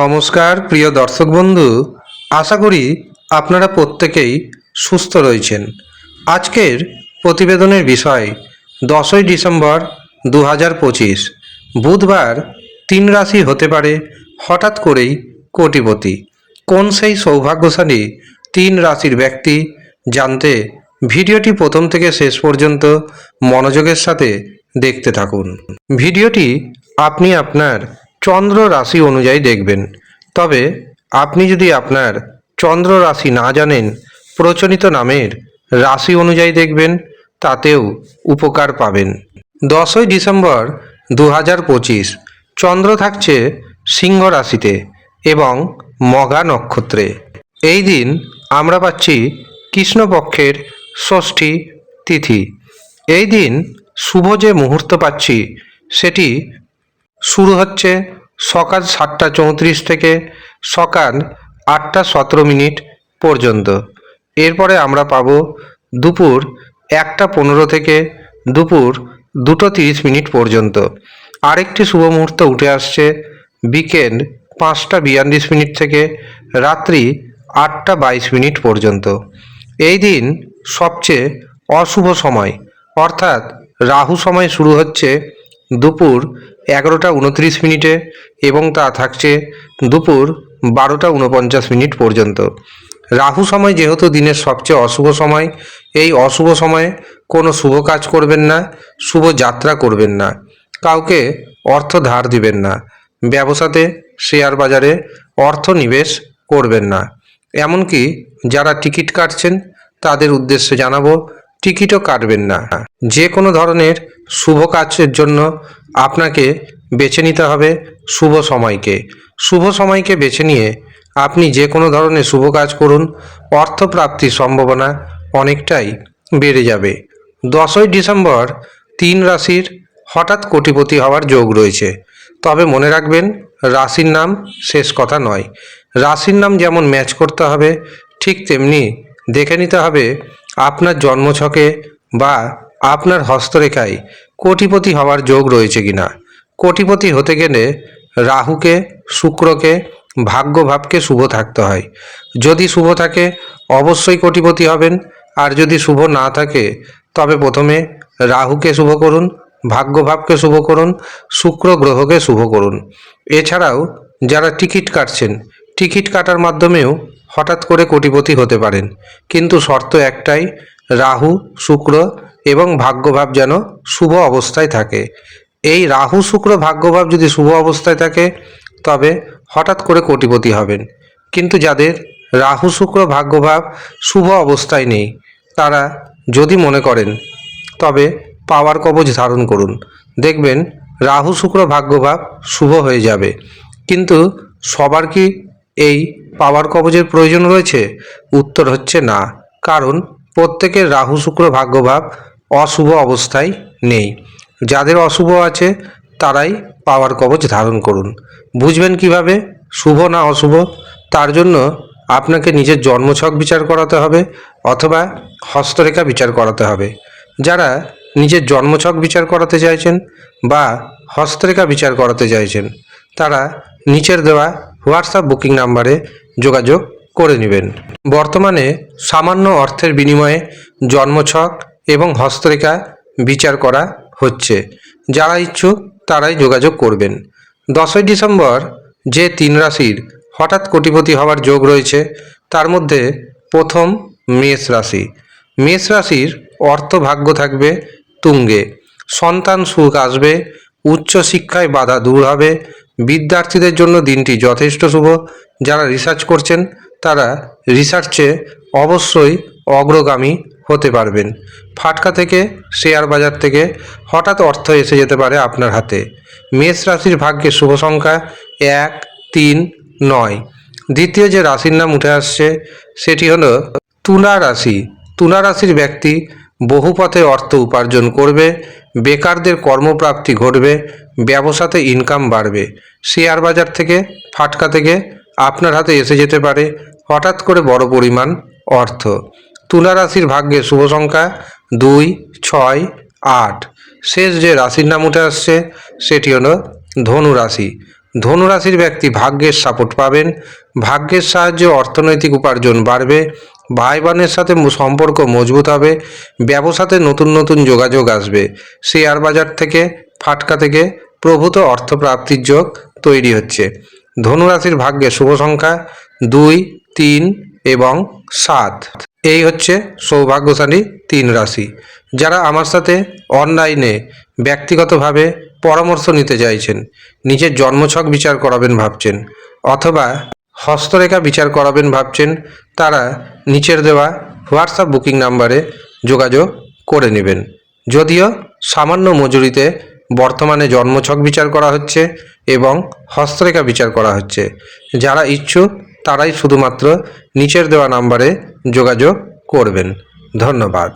নমস্কার, প্রিয় দর্শক বন্ধু। আশা করি আপনারা প্রত্যেকেই সুস্থ রয়েছেন। আজকের প্রতিবেদনের বিষয়, দশই ডিসেম্বর দু হাজার পঁচিশ। বুধবার তিন রাশি হতে পারে, হঠাৎ করেই কোটিপতি। কোন সেই সৌভাগ্যশালী তিন রাশির ব্যক্তি জানতে ভিডিওটি প্রথম থেকে শেষ পর্যন্ত মনোযোগের সাথে দেখতে থাকুন। ভিডিওটি আপনি আপনার চন্দ্র রাশি অনুযায়ী দেখবেন। তবে আপনি যদি আপনার চন্দ্র রাশি না জানেন, প্রচলিত নামের রাশি অনুযায়ী দেখবেন, তাতেও উপকার পাবেন। দশই ডিসেম্বর দু হাজার পঁচিশ, চন্দ্র থাকছে সিংহ রাশিতে এবং মঘা নক্ষত্রে। এই দিন আমরা পাচ্ছি কৃষ্ণপক্ষের ষষ্ঠী তিথি। এই দিন শুভ যে মুহূর্ত পাচ্ছি, সেটি শুরু হচ্ছে সকাল সাতটা চৌত্রিশ থেকে সকাল আটটা সতেরো মিনিট পর্যন্ত। এরপরে আমরা পাব দুপুর একটা পনেরো থেকে দুপুর দুটো তিরিশ মিনিট পর্যন্ত। আরেকটি শুভ মুহূর্ত উঠে আসছে বিকেল পাঁচটা বিয়াল্লিশ মিনিট থেকে রাত্রি আটটা বাইশ মিনিট পর্যন্ত। এই দিন সবচেয়ে অশুভ সময়, অর্থাৎ রাহু সময় শুরু হচ্ছে দুপুর এগারোটা উনত্রিশ মিনিটে এবং তা থাকছে দুপুর বারোটা উনপঞ্চাশ মিনিট পর্যন্ত। রাহু সময় যেহেতু দিনের সবচেয়ে অশুভ সময়, এই অশুভ সময়ে কোনো শুভ কাজ করবেন না, শুভ যাত্রা করবেন না, কাউকে অর্থ ধার দিবেন না, ব্যবসাতে, শেয়ার বাজারে অর্থ নিবেশ করবেন না। এমনকি যারা টিকিট কাটছেন, তাদের উদ্দেশ্যে জানাব টিকিটও কাটবেন না। যে কোনো ধরনের শুভ কাজের জন্য আপনাকে বেছে নিতে হবে শুভ সময়কে। শুভ সময়কে বেছে নিয়ে আপনি যে কোনো ধরনের শুভ কাজ করুন, অর্থপ্রাপ্তির সম্ভাবনা অনেকটাই বেড়ে যাবে। দশই ডিসেম্বর তিন রাশির হঠাৎ কোটিপতি হওয়ার যোগ রয়েছে। তবে মনে রাখবেন, রাশির নাম শেষ কথা নয়। রাশির নাম যেমন ম্যাচ করতে হবে, ঠিক তেমনি দেখে নিতে হবে আপনার জন্মছকে বা আপনার হস্তরেখায় কোটিপতি হওয়ার যোগ রয়েছে কিনা? কোটিপতি হতে গেলে রাহুকে, শুক্রকে, ভাগ্যভাবকে শুভ থাকতে হয়। যদি শুভ থাকে, অবশ্যই কোটিপতি হবেন। আর যদি শুভ না থাকে, তবে প্রথমে রাহুকে শুভ করুন, ভাগ্যভাবকে শুভ করুন, শুক্র গ্রহকে শুভ করুন। এছাড়াও যারা টিকিট কাটছেন, টিকিট কাটার মাধ্যমেও হঠাৎ করে কোটিপতি হতে পারেন। কিন্তু শর্ত একটাই, রাহু, শুক্র এবং ভাগ্যভাব যেন শুভ অবস্থায় থাকে। এই রাহু, শুক্র, ভাগ্যভাব যদি শুভ অবস্থায় থাকে, তবে হঠাৎ করে কোটিপতি হবেন। কিন্তু যাদের রাহু, শুক্র, ভাগ্যভাব শুভ অবস্থায় নেই, তারা যদি মনে করেন, তবে পাওয়ার কবচ ধারণ করুন। দেখবেন, রাহু, শুক্র, ভাগ্যভাব শুভ হয়ে যাবে। কিন্তু সবার কি এই পাওয়ার কবচের প্রয়োজন রয়েছে? উত্তর হচ্ছে না, কারণ প্রত্যেকের রাহু শুক্র ভাগ্যভাব অশুভ অবস্থায় নেই। যাদের অশুভ আছে, তারাই পাওয়ার কবচ ধারণ করুন। বুঝবেন কীভাবে? শুভ না অশুভ? তার জন্য আপনাকে নিজের জন্মছক বিচার করাতে হবে, অথবা হস্তরেখা বিচার করাতে হবে। যারা নিজের জন্মছক বিচার করাতে চাইছেন, বা হস্তরেখা বিচার করাতে চাইছেন, তারা নিচের দেওয়া হোয়াটসঅ্যাপ বুকিং নাম্বারে যোগাযোগ করে নেবেন। বর্তমানে সামান্য অর্থের বিনিময়ে জন্মছক এবং হস্তরেখা বিচার করা হচ্ছে। যারা ইচ্ছুক তারাই যোগাযোগ করবেন। দশই ডিসেম্বর যে তিন রাশির হঠাৎ কোটিপতি হওয়ার যোগ রয়েছে, তার মধ্যে প্রথম মেষ রাশি। মেষ রাশির অর্থ ভাগ্য থাকবে তুঙ্গে। সন্তান সুখ আসবে উচ্চ শিক্ষায় বাধা দূর হবে বিদ্যার্থীদের জন্য দিনটি যথেষ্ট শুভ। যারা রিসার্চ করছেন, তারা রিসার্চে অবশ্যই অগ্রগামী হতে পারবেন। ফাটকা থেকে শেয়ার বাজার থেকে হঠাৎ অর্থ এসে যেতে পারে আপনার হাতে। মেষ রাশির ভাগ্যে শুভ সংখ্যা এক, তিন, নয়। দ্বিতীয় যে রাশির নাম উঠে আসছে, সেটি হলো তুলা রাশি। তুলা রাশির ব্যক্তি বহু পথে অর্থ উপার্জন করবে, বেকারদের কর্মপ্রাপ্তি ঘটবে, ব্যবসাতে ইনকাম বাড়বে। শেয়ার বাজার থেকে, ফাটকা থেকে আপনার হাতে এসে যেতে পারে হঠাৎ করে বড় পরিমাণ অর্থ। তুলা রাশির ভাগ্যে শুভ সংখ্যা দুই, ছয়, আট। শেষ যে রাশির নাম উঠে আসছে, সেটি হলো ধনু রাশি। ধনুরাশির ব্যক্তি ভাগ্যের সাপোর্ট পাবেন, ভাগ্যের সাহায্যে অর্থনৈতিক উপার্জন বাড়বে ভাই বোনের সাথে সম্পর্ক মজবুত হবে ব্যবসাতে নতুন নতুন যোগাযোগ আসবে। শেয়ার বাজার থেকে, ফাটকা থেকে প্রভূত অর্থপ্রাপ্তির যোগ তৈরি হচ্ছে। ধনুরাশির ভাগ্যে শুভ সংখ্যা দুই, তিন এবং সাত। এই হচ্ছে সৌভাগ্যশালী তিন রাশি। যারা আমার সাথে অনলাইনে ব্যক্তিগতভাবে পরামর্শ নিতে চাইছেন, নিজের জন্মছক বিচার করাবেন ভাবছেন, অথবা হস্তরেখা বিচার করাবেন ভাবছেন, তারা নিচের দেওয়া হোয়াটসঅ্যাপ বুকিং নাম্বারে যোগাযোগ করে নেবেন। যদিও সামান্য মজুরিতে বর্তমানে জন্মছক বিচার করা হচ্ছে এবং হস্তরেখা বিচার করা হচ্ছে। যারা ইচ্ছুক, তারাই শুধুমাত্র নিচের দেওয়া নাম্বারে যোগাযোগ করবেন। ধন্যবাদ।